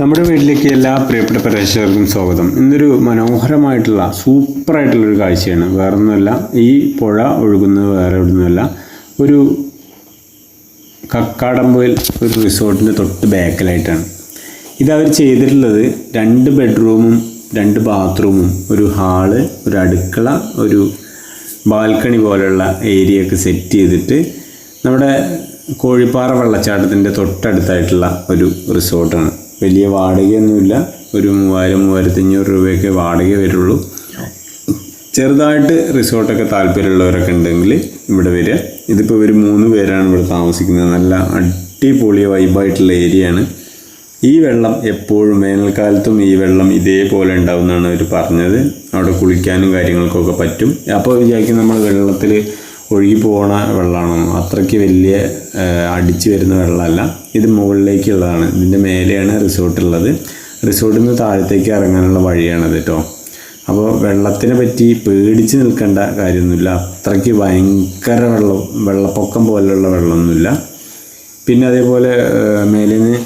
നമ്മുടെ വീട്ടിലേക്ക് എല്ലാ പ്രിയപ്പെട്ട പ്രേക്ഷകർക്കും സ്വാഗതം. ഇന്നൊരു മനോഹരമായിട്ടുള്ള സൂപ്പറായിട്ടുള്ളൊരു കാഴ്ചയാണ്. വേറൊന്നുമല്ല ഈ പുഴ ഒഴുകുന്നത് വേറെ ഒന്നുമല്ല ഒരു കക്കാടമ്പയിൽ ഒരു റിസോർട്ടിന്റെ തൊട്ട് ബാക്കിലായിട്ടാണ്. അവർ ചെയ്തിട്ടുള്ളത് രണ്ട് ബെഡ്റൂമും രണ്ട് ബാത്റൂമും ഒരു ഹാൾ ഒരു അടുക്കള ഒരു ബാൽക്കണി പോലെയുള്ള ഏരിയ ഒക്കെ സെറ്റ് ചെയ്തിട്ട് നമ്മുടെ കോഴിപ്പാറ വെള്ളച്ചാട്ടത്തിന്റെ തൊട്ടടുത്തായിട്ടുള്ള ഒരു റിസോർട്ടാണ്. വലിയ വാടകയൊന്നുമില്ല. ഒരു മൂവായിരം മൂവായിരത്തഞ്ഞൂറ് രൂപയൊക്കെ വാടക വരുള്ളൂ. ചെറുതായിട്ട് റിസോർട്ടൊക്കെ താല്പര്യമുള്ളവരൊക്കെ ഉണ്ടെങ്കിൽ ഇവിടെ വരിക. ഇതിപ്പോൾ ഒരു മൂന്ന് പേരാണ് ഇവിടെ താമസിക്കുന്നത്. നല്ല അടിപൊളി വൈബായിട്ടുള്ള ഏരിയയാണ് ഈ വെള്ളം എപ്പോഴും വേനൽക്കാലത്തും ഈ വെള്ളം ഇതേപോലെ ഉണ്ടാവും എന്നാണ് അവർ പറഞ്ഞത്. അവിടെ കുളിക്കാനും കാര്യങ്ങൾക്കൊക്കെ പറ്റും. അപ്പോൾ വിചാരിക്കും നമ്മൾ വെള്ളത്തിൽ ഒഴുകി പോകണ വെള്ളമാണോ. അത്രയ്ക്ക് വലിയ അടിച്ചു വരുന്ന വെള്ളമല്ല. ഇത് മുകളിലേക്കുള്ളതാണ്. ഇതിന്റെ മേലെയാണ് റിസോർട്ടുള്ളത് റിസോർട്ടിൽ നിന്ന് താഴത്തേക്ക് ഇറങ്ങാനുള്ള വഴിയാണത് കേട്ടോ അപ്പോൾ വെള്ളത്തിനെ പറ്റി പേടിച്ച് നിൽക്കേണ്ട കാര്യമൊന്നുമില്ല. അത്രയ്ക്ക് ഭയങ്കര വെള്ളം വെള്ളപ്പൊക്കം പോലെയുള്ള വെള്ളമൊന്നുമില്ല. പിന്നെ അതേപോലെ മേലിൽ നിന്ന്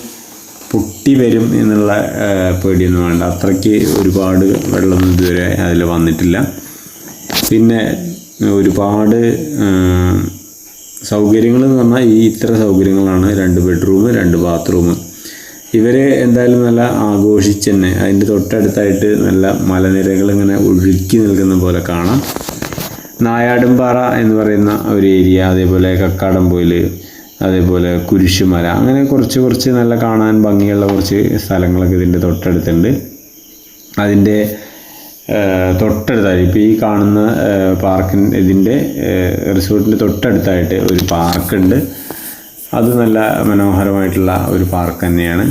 പൊട്ടി വരും എന്നുള്ള പേടിയൊന്നും വേണ്ട. അത്രയ്ക്ക് ഒരുപാട് വെള്ളമൊന്നും ഇതുവരെ അതിൽ വന്നിട്ടില്ല. പിന്നെ ഒരുപാട് സൗകര്യങ്ങൾ എന്ന് പറഞ്ഞാൽ ഈ ഇത്ര സൗകര്യങ്ങളാണ്. രണ്ട് ബെഡ്റൂം രണ്ട് ബാത്റൂം ഇവരെ എന്തായാലും നല്ല ആഘോഷിച്ച് തന്നെ അതിന്റെ തൊട്ടടുത്തായിട്ട് നല്ല മലനിരകൾ ഇങ്ങനെ ഒഴുക്കി നിൽക്കുന്ന പോലെ കാണാം. നായാടുംപാറ എന്ന് പറയുന്ന ഒരു ഏരിയ അതേപോലെ കക്കാടംപോയിൽ അതേപോലെ കുരിശുമല. അങ്ങനെ കുറച്ച് കുറച്ച് നല്ല കാണാൻ ഭംഗിയുള്ള കുറച്ച് സ്ഥലങ്ങളൊക്കെ ഇതിന്റെ തൊട്ടടുത്തുണ്ട്. അതിന്റെ തൊട്ടടുത്തായി ഇപ്പോൾ ഈ കാണുന്ന പാർക്കിൻ ഇതിന്റെ റിസോർട്ടിന്റെ തൊട്ടടുത്തായിട്ട് ഒരു പാർക്കുണ്ട്. അത് നല്ല മനോഹരമായിട്ടുള്ള ഒരു പാർക്ക് തന്നെയാണ്.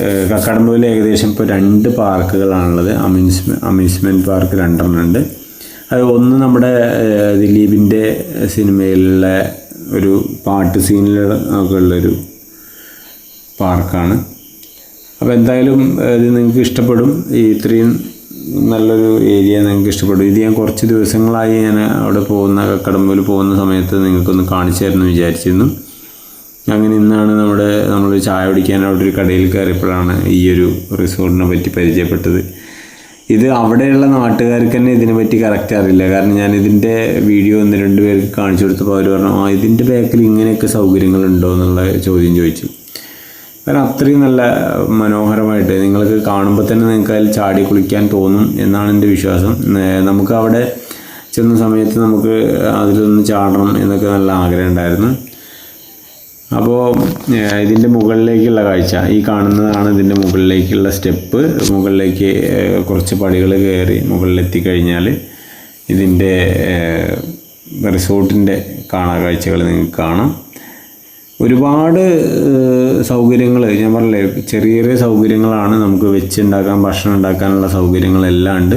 ഏഹ് ഏകദേശം ഇപ്പോൾ രണ്ട് പാർക്കുകളാണുള്ളത്. അമ്യൂസ്മെ അമ്യൂസ്മെന്റ് പാർക്ക് രണ്ടെണ്ണം ഉണ്ട് അത് ഒന്ന് നമ്മുടെ ദിലീപിന്റെ സിനിമയിലുള്ള ഒരു പാട്ട് സീനിൽ ഒക്കെ ഉള്ളൊരു പാർക്കാണ്. അപ്പോൾ എന്തായാലും ഇത് നിങ്ങൾക്ക് ഇഷ്ടപ്പെടും. ഈ ഇത്രയും നല്ലൊരു ഏരിയ നിങ്ങൾക്ക് ഇഷ്ടപ്പെടും ഇത് ഞാൻ കുറച്ച് ദിവസങ്ങളായി ഞാൻ അവിടെ പോകുന്ന കക്കടമ്പൂർ പോകുന്ന സമയത്ത് നിങ്ങൾക്കൊന്ന് കാണിച്ചു തരുന്നു വിചാരിച്ചിരുന്നു. അങ്ങനെ ഇന്നാണ് നമ്മുടെ നമ്മൾ ചായ കുടിക്കാൻ അവിടെ ഒരു കടയിൽ കയറിയപ്പോഴാണ് ഈ ഒരു റിസോർട്ടിനെ പറ്റി പരിചയപ്പെട്ടത്. ഇത് അവിടെയുള്ള നാട്ടുകാർക്ക് തന്നെ ഇതിനെ പറ്റി കറക്റ്റ് അറിയില്ല. കാരണം ഞാൻ ഇതിന്റെ വീഡിയോ ഒന്ന് രണ്ട് പേർക്ക് കാണിച്ചു കൊടുത്തപ്പോൾ അവർ പറഞ്ഞു ആ ഇതിന്റെ ബാക്കിൽ ഇങ്ങനെയൊക്കെ സൗകര്യങ്ങളുണ്ടോ എന്നുള്ള ചോദ്യം ചോദിച്ചു. കാരണം അത്രയും നല്ല മനോഹരമായിട്ട് നിങ്ങൾക്ക് കാണുമ്പോൾ തന്നെ നിങ്ങൾക്ക് അതിൽ ചാടി കുളിക്കാൻ തോന്നും എന്നാണ് എന്റെ വിശ്വാസം. നമുക്ക് അവിടെ ചെന്ന സമയത്ത് നമുക്ക് അതിലൊന്ന് ചാടണം എന്നൊക്കെ നല്ല ആഗ്രഹം ഉണ്ടായിരുന്നു. അപ്പോൾ ഇതിന്റെ മുകളിലേക്കുള്ള കാഴ്ച. ഈ കാണുന്നതാണ് ഇതിന്റെ മുകളിലേക്കുള്ള സ്റ്റെപ്പ്. മുകളിലേക്ക് കുറച്ച് പടികൾ കയറി മുകളിലെത്തി കഴിഞ്ഞാൽ ഇതിന്റെ റിസോർട്ടിന്റെ കാണാ കാഴ്ചകൾ നിങ്ങൾക്ക് കാണാം. ഒരുപാട് സൗകര്യങ്ങൾ ഞാൻ പറഞ്ഞില്ലേ ചെറിയ ചെറിയ സൗകര്യങ്ങളാണ് നമുക്ക് വെച്ചുണ്ടാക്കാൻ ഭക്ഷണം ഉണ്ടാക്കാനുള്ള സൗകര്യങ്ങളെല്ലാം ഉണ്ട്.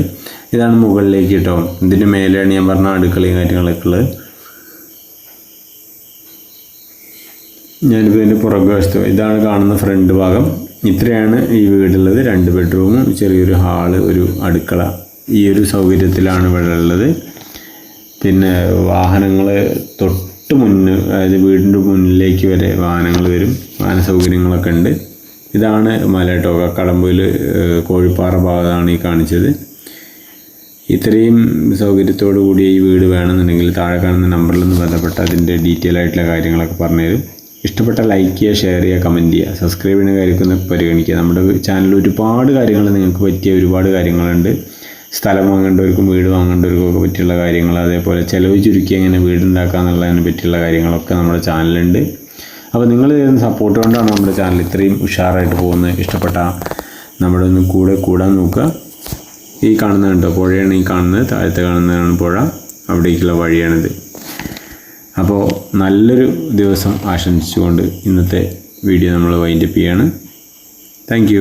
ഇതാണ് മുകളിലേക്ക് കേട്ടോ ഇതിന്റെ മേലെയാണ് ഞാൻ പറഞ്ഞ അടുക്കളയും കാര്യങ്ങളൊക്കെ ഉള്ളത്. ഞാനിപ്പോൾ ഇതിന്റെ പുറകുവശത്ത് ഇതാണ് കാണുന്ന ഫ്രണ്ട് ഭാഗം. ഇത്രയാണ് ഈ വീടുള്ളത്. രണ്ട് ബെഡ്റൂമും ചെറിയൊരു ഹാൾ ഒരു അടുക്കള. ഈ ഒരു സൗകര്യത്തിലാണ് ഇവിടെ ഉള്ളത്. പിന്നെ വാഹനങ്ങൾ തൊട്ട് മുന്ന് അതായത് വീടിന്റെ മുന്നിലേക്ക് വരെ വാഹനങ്ങൾ വരും. വാഹന സൗകര്യങ്ങളൊക്കെ ഉണ്ട്. ഇതാണ് മല കേട്ടോ കടമ്പയിൽ കോഴിപ്പാറ ഭാഗത്താണ് ഈ കാണിച്ചത്. ഇത്രയും സൗകര്യത്തോടു കൂടിയ ഈ വീട് വേണമെന്നുണ്ടെങ്കിൽ താഴെ കാണുന്ന നമ്പറിൽ നിന്ന് ബന്ധപ്പെട്ട് അതിന്റെ ഡീറ്റെയിൽ ആയിട്ടുള്ള കാര്യങ്ങളൊക്കെ പറഞ്ഞുതരും ഇഷ്ടപ്പെട്ട ലൈക്ക് ചെയ്യുക ഷെയർ ചെയ്യുക കമന്റ് ചെയ്യുക. സബ്സ്ക്രൈബ് ചെയ്യുന്ന കാര്യമൊക്കെ ഒന്ന് പരിഗണിക്കുക. നമ്മുടെ ചാനലിൽ ഒരുപാട് കാര്യങ്ങൾ നിങ്ങൾക്ക് പറ്റിയ ഒരുപാട് കാര്യങ്ങളുണ്ട്. സ്ഥലം വാങ്ങേണ്ടവർക്കും വീട് വാങ്ങേണ്ടവർക്കും ഒക്കെ പറ്റിയുള്ള കാര്യങ്ങൾ അതേപോലെ ചിലവ് ചുരുക്കി എങ്ങനെ വീടുണ്ടാക്കുക എന്നുള്ളതിനെ പറ്റിയുള്ള കാര്യങ്ങളൊക്കെ നമ്മുടെ ചാനലുണ്ട് അപ്പോൾ നിങ്ങൾ ചെയ്യുന്ന സപ്പോർട്ട് കൊണ്ടാണ് നമ്മുടെ ചാനൽ ഇത്രയും ഉഷാറായിട്ട് പോകുന്നത്. ഇഷ്ടപ്പെട്ട നമ്മുടെ ഒന്ന് കൂടെ കൂടാൻ നോക്കുക. ഈ കാണുന്നത് കണ്ടോ? പുഴയാണ് ഈ കാണുന്നത്. താഴത്തെ കാണുന്നതാണ് പുഴ. അവിടേക്കുള്ള വഴിയാണിത്. അപ്പോൾ നല്ലൊരു ദിവസം ആശംസിച്ചുകൊണ്ട് ഇന്നത്തെ വീഡിയോ നമ്മൾ വൈൻഡപ്പ് ചെയ്യാണ്. താങ്ക്